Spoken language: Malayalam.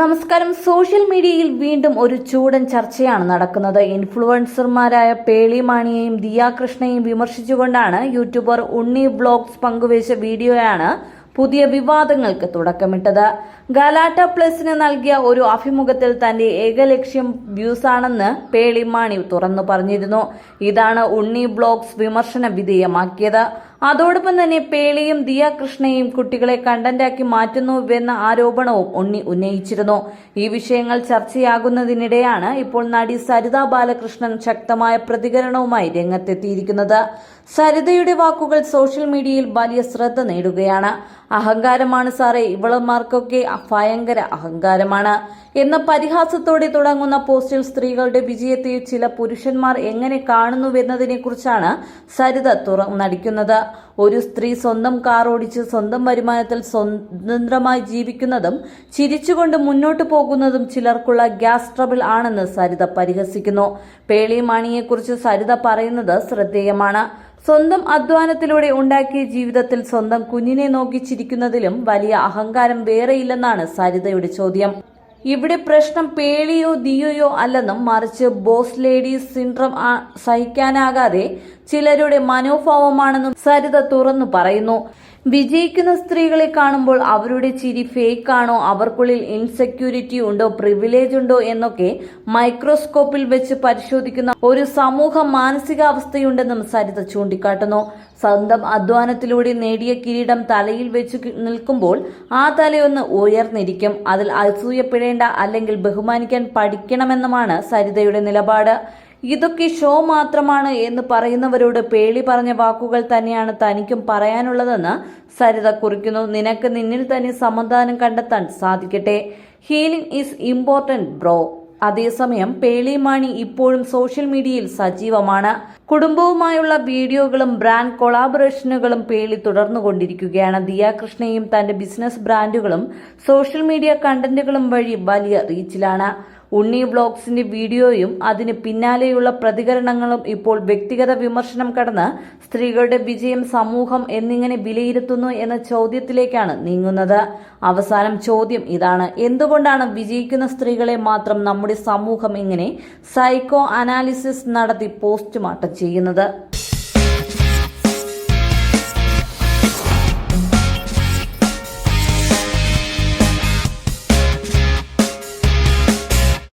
നമസ്കാരം. സോഷ്യൽ മീഡിയയിൽ വീണ്ടും ഒരു ചൂടൻ ചർച്ചയാണ് നടക്കുന്നത്. ഇൻഫ്ലുവൻസർമാരായ പേളി മാണിയെയും ദിയാകൃഷ്ണയെയും വിമർശിച്ചുകൊണ്ടാണ് യൂട്യൂബർ ഉണ്ണി ബ്ലോഗ്സ് പങ്കുവച്ച വീഡിയോയാണ് പുതിയ വിവാദങ്ങൾക്ക് തുടക്കമിട്ടത്. ഗലാട്ട പ്ലസിന് നൽകിയ ഒരു അഭിമുഖത്തിൽ തന്റെ ഏകലക്ഷ്യം വ്യൂസാണെന്ന് പേളി മാണി തുറന്നു പറഞ്ഞിരുന്നു. ഇതാണ് ഉണ്ണി ബ്ലോഗ്സ് വിമർശന വിധേയമാക്കിയത്. അതോടൊപ്പം തന്നെ പേളിയും ദിയ കൃഷ്ണയും കുട്ടികളെ കണ്ടന്റാക്കി മാറ്റുന്നുവെന്ന ആരോപണവും ഉണ്ണി ഉന്നയിച്ചിരുന്നു. ഈ വിഷയങ്ങൾ ചർച്ചയാകുന്നതിനിടെയാണ് ഇപ്പോൾ നടി സരിത ബാലകൃഷ്ണൻ ശക്തമായ പ്രതികരണവുമായി രംഗത്തെത്തിയിരിക്കുന്നത്. സരിതയുടെ വാക്കുകൾ സോഷ്യൽ മീഡിയയിൽ വലിയ ശ്രദ്ധ നേടുകയാണ്. അഹങ്കാരമാണ് സാറേ ഇവളന്മാർക്കൊക്കെ ഭയങ്കര അഹങ്കാരമാണ്. എന്ന പരിഹാസത്തോടെ തുടങ്ങുന്ന പോസ്റ്റിൽ സ്ത്രീകളുടെ വിജയത്തെ ചില പുരുഷന്മാർ എങ്ങനെ കാണുന്നുവെന്നതിനെക്കുറിച്ചാണ് സരിത തുറന്നടിക്കുന്നത്. ഒരു സ്ത്രീ സ്വന്തം കാർ ഓടിച്ച് സ്വന്തം വരുമാനത്തിൽ സ്വതന്ത്രമായി ജീവിക്കുന്നതും ചിരിച്ചുകൊണ്ട് മുന്നോട്ട് പോകുന്നതും ചിലർക്കുള്ള ഗ്യാസ് ട്രബിൾ ആണെന്ന് സരിത പരിഹസിക്കുന്നു. പേളി മാണിയെക്കുറിച്ച് സരിത പറയുന്നത് ശ്രദ്ധേയമാണ്. സ്വന്തം അധ്വാനത്തിലൂടെ ഉണ്ടാക്കിയ ജീവിതത്തിൽ സ്വന്തം കുഞ്ഞിനെ നോക്കി ചിരിക്കുന്നതിലും വലിയ അഹങ്കാരം വേറെയില്ലെന്നാണ് സരിതയുടെ ചോദ്യം. ഇവിടെ പ്രശ്നം പേളിയോ ദിയോയോ അല്ലെന്നും മറിച്ച് ബോസ് ലേഡീസ് സിൻഡ്രം സഹിക്കാനാകാതെ ചിലരുടെ മനോഭാവമാണെന്നും സരിത തുറന്നു പറയുന്നു. വിജയിക്കുന്ന സ്ത്രീകളെ കാണുമ്പോൾ അവരുടെ ചിരി ഫേക്ക് ആണോ അവർക്കുള്ളിൽ ഇൻസെക്യൂരിറ്റി ഉണ്ടോ? പ്രിവിലേജ് ഉണ്ടോ? എന്നൊക്കെ മൈക്രോസ്കോപ്പിൽ വെച്ച് പരിശോധിക്കുന്ന ഒരു സമൂഹ മാനസികാവസ്ഥയുണ്ടെന്നും സരിത ചൂണ്ടിക്കാട്ടുന്നു. സ്വന്തം അധ്വാനത്തിലൂടെ നേടിയ കിരീടം തലയിൽ വെച്ച് നിൽക്കുമ്പോൾ ആ തലയൊന്ന് ഉയർന്നിരിക്കും. അതിൽ അസൂയപ്പെടേണ്ട അല്ലെങ്കിൽ ബഹുമാനിക്കാൻ പഠിക്കണമെന്നുമാണ് സരിതയുടെ നിലപാട്. ഇതൊക്കെ ഷോ മാത്രമാണ് എന്ന് പറയുന്നവരോട് പേളി പറഞ്ഞ വാക്കുകൾ തന്നെയാണ് തനിക്കും പറയാനുള്ളതെന്ന് സരിത കുറിക്കുന്നു. നിനക്ക് നിന്നിൽ തന്നെ സമാധാനം കണ്ടെത്താൻ സാധിക്കട്ടെ. Healing is important bro. അതേസമയം പേളി മാണി ഇപ്പോഴും സോഷ്യൽ മീഡിയയിൽ സജീവമാണ്. കുടുംബവുമായുള്ള വീഡിയോകളും ബ്രാൻഡ് കൊളാബറേഷനുകളും പേളി തുടർന്നുകൊണ്ടിരിക്കുകയാണ്. ദിയാകൃഷ്ണയും തന്റെ ബിസിനസ് ബ്രാൻഡുകളും സോഷ്യൽ മീഡിയ കണ്ടന്റുകളും വഴി വലിയ റീച്ചിലാണ്. ഉണ്ണി ബ്ലോഗ്സിന്റെ വീഡിയോയും അതിന് പിന്നാലെയുള്ള പ്രതികരണങ്ങളും ഇപ്പോൾ വ്യക്തിഗത വിമർശനം കടന്ന് സ്ത്രീകളുടെ വിജയം സമൂഹം എന്നിങ്ങനെ വിലയിരുത്തുന്നു എന്ന ചോദ്യത്തിലേക്കാണ് നീങ്ങുന്നത്. അവസാനം ചോദ്യം ഇതാണ്. എന്തുകൊണ്ടാണ് വിജയിക്കുന്ന സ്ത്രീകളെ മാത്രം നമ്മുടെ സമൂഹം ഇങ്ങനെ സൈക്കോ അനാലിസിസ് നടത്തി പോസ്റ്റ്മോർട്ടം ചെയ്യുന്നത്?